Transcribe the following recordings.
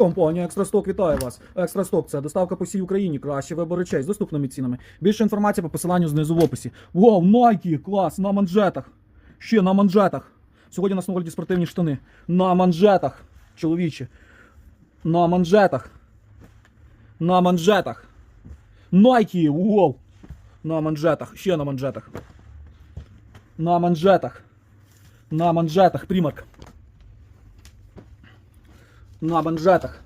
Компанія Екстрасток вітає вас. Екстрасток це доставка по всій Україні. Кращі вибор речей з доступними цінами. Більше інформації по посиланню знизу в описі. Вау, Nike, клас, на манжетах. Ще на манжетах. Сьогодні у нас на огляді спортивні штани. На манжетах. Чоловічі. На манжетах. На манжетах. Nike, вау. На манжетах. Ще на манжетах. На манжетах. На манжетах. Примарк. На манжетах.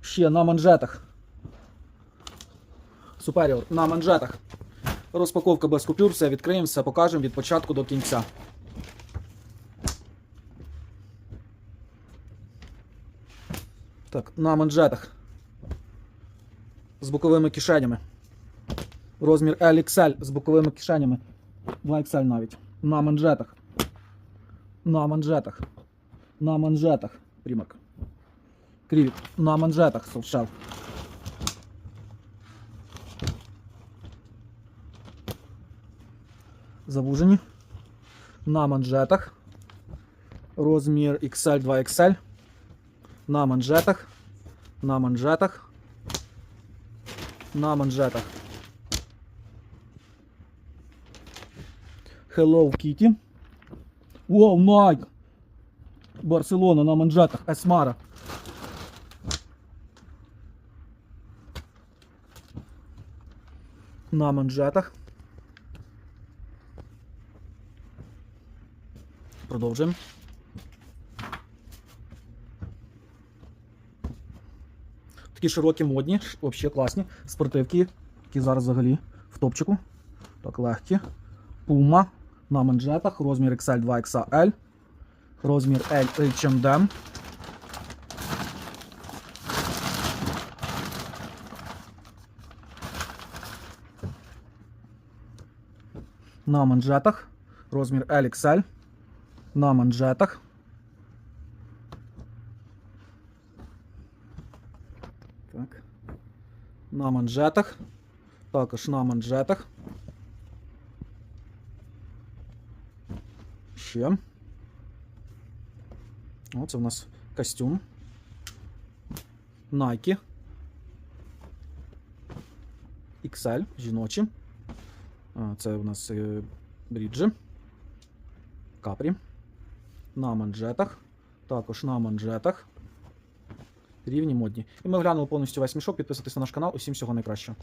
Ще на манжетах. Суперіор. На манжетах. Розпаковка без купюр, все відкриємо, все покажемо від початку до кінця. Так, на манжетах. З боковими кишенями. Розмір LXL з боковими кишенями. 2XL навіть. На манжетах. На манжетах. На манжетах. Примак. Крівік. На манжетах совшел. Завужені. На манжетах. Розмір XL 2XL. На манжетах. На манжетах. На манжетах. Hello Kitty. Воу, Найк! Барселона на манжетах. Есмара. На манжетах. Продовжуємо. Такі широкі модні, взагалі класні. Спортивки, які зараз взагалі в топчику. Так, легкі. Puma на манжетах, розмір XL 2XL, розмір L H&M. На манжетах, розмір LXL, на манжетах. Так. На манжетах. Також на манжетах. Ще. О, це в нас костюм. Nike. XL, жіночі. Це у нас е, бріджі. Капрі. На манжетах. Також на манжетах. Рівні модні. І ми оглянули повністю весь мішок. Підписуйтесь на наш канал. Усім всього найкращого.